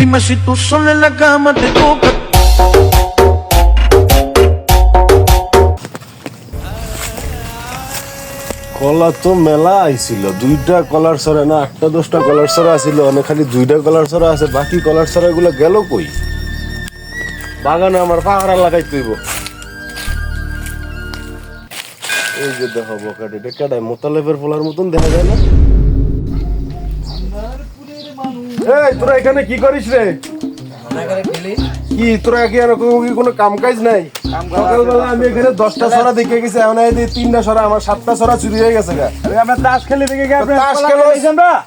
Dime si tú sola en la cama te toca. কলা তো মেলা আইছিল, দুইটা কলার সরা না, আটটা দশটা কলার সরা আছিল, অনেক খালি দুইটা কলার সরা আছে, বাকি কলার সরা গুলো গেল কই? বাগানে আমার পাহারা লাগাই তুইব এই যে দেখো বকাট, এটা কেডায় মোতালেবের ফলার মতন দেখা যায় না? এই তোরা এখানে কি করিস রে? কি তোরা কি আর কোনো কাম কাজ নাই সকালবেলা আমি এখানে দশটা সরা দেখে গেছি এখন এই তিনটা সরা আমার সাতটা সরা চুরি হয়ে গেছে গা। আমরা তাস খেলে দেখে তাস খেলো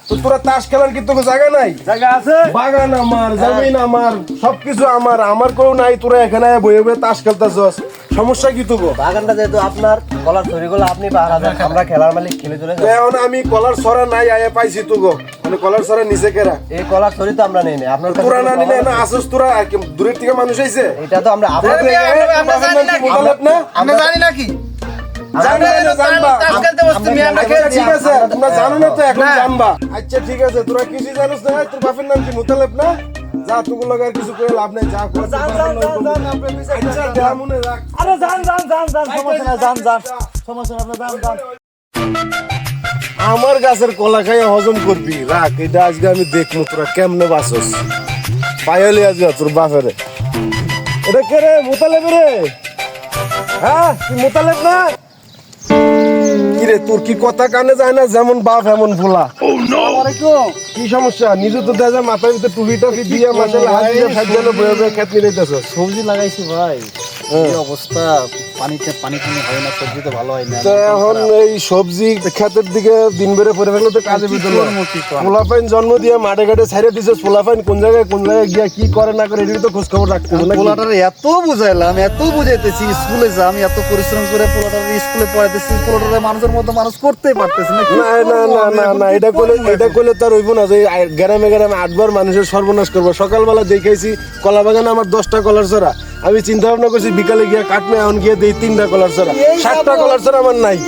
তো তোরা তাস খেলার কি তোকে জায়গা নাই? জায়গা আছে? বাগান আমার জমিন আমার সবকিছু আমার আমার কেউ নাই তোরা এখানে বয়ে বয়ে তাস খেলতেছস। সমস্যা কি তোকে বাগানটা যেহেতু আপনার কলার তৈরিগুলো আপনি পাহারা দেন আমরা খেলার মালিক খেলে চলে যাই এখন আমি কলার সরা নাই আয়া পাইছি তোকে মানে কলার সরা নিচে কেরা? এই কলার তৈরি তো আমরা নেই না আপনার কাছে তোরা না নিলে না আসস তোরা আর কি দূরের থেকে মানুষ আইছে? এটা তো আমরা আপনার আমরা জানি না আমরা জানি না, আমরা আচ্ছা, ঠিক আছে তোমরা জানো না তো এখন জানবা। আচ্ছা ঠিক আছে তোরা কিছু জানোস না তোর বাপের নাম কি মুতালেব না? যা তোগুলো আর কিছু করে লাভ নাই যা কর তোর বাপের নাম বলব। আচ্ছা মনে রাখ। আরে যান যান যান যান সমস্যা নাই যান যান সমস্যা আপনি যান যান। আমার গাছের কলা খাইয়া হজম করবি রাখ এটা আজকে আমি দেখব তোরা কেমনে বাসস পাইলি আজকে তোর বাপেরে। এটা কে রে মোতালেব রে? হ্যাঁ তুই মোতালেব না? কি রে তোর কি কথা কানে যায় না? যেমন বাপ এমন ভোলা। কি সমস্যা? নিজে তো দেখা যায় মাথার ভিতরে টুপি টাফি দিয়ে মাসাল হাত দিয়ে ফাইট বয়ে বয়ে খেত নিয়ে সবজি লাগাইছি ভাই। অবস্থা? পানিতে পানি হয় না সবজি তো ভালো হয় না। তো এখন এই সবজি ক্ষেতের দিকে দিন বেড়ে পড়ে থাকলে তো কাজে? পোলাপাইন জন্ম দিয়ে মাঠে ঘাটে ছাইড়ে দিছে পোলাপাইন কোন জায়গায় কোন জায়গায় গিয়া কি করে না করে এটাই তো খোঁজ খবর রাখতে হবে পোলাটার এত বুঝাইলাম এত বুঝাইতেছি স্কুলে যা আমি এত পরিশ্রম করে পোলাটার স্কুলে পড়াইতেছি পোলাটার মানুষের মতো মানুষ করতেই পারতেছি না না না না না এটা করলে এটা করলে তার হইব না যে গ্রামে গ্রামে আটবার মানুষের সর্বনাশ করব। সকালবেলা দেখেছি কলা বাগানে আমার দশটা কলার ছড়া আমি চিন্তা ভাবনা করছি বিকালে গিয়ে কাটমে এখন গিয়ে দেই তিনটা কলার ছড়া। সাতটা। কলার ছড়া আমার নাই।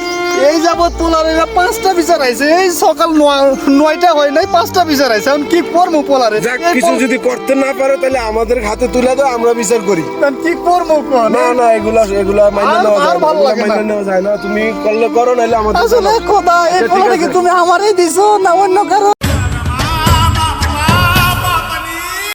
এই যাবত পোলার এরা পাঁচটা বিচার আইছে। এই সকাল নয়- নয়টা হয় নাই পাঁচটা বিচার আইছে। এখন কি করব পোলারে? কিছু যদি করতে না পারো তাহলে আমাদের হাতে তুলে দাও আমরা বিচার করি। কি করব না না এগুলা এগুলা মাইনে নেওয়া যায় না, ভালো লাগে মাইনে নেওয়া যায় না। তুমি করলে করো নাহলে আমাদের আসলে খোদা এই পোলারে কি তুমি আমারই দিছো না অন্য কারও?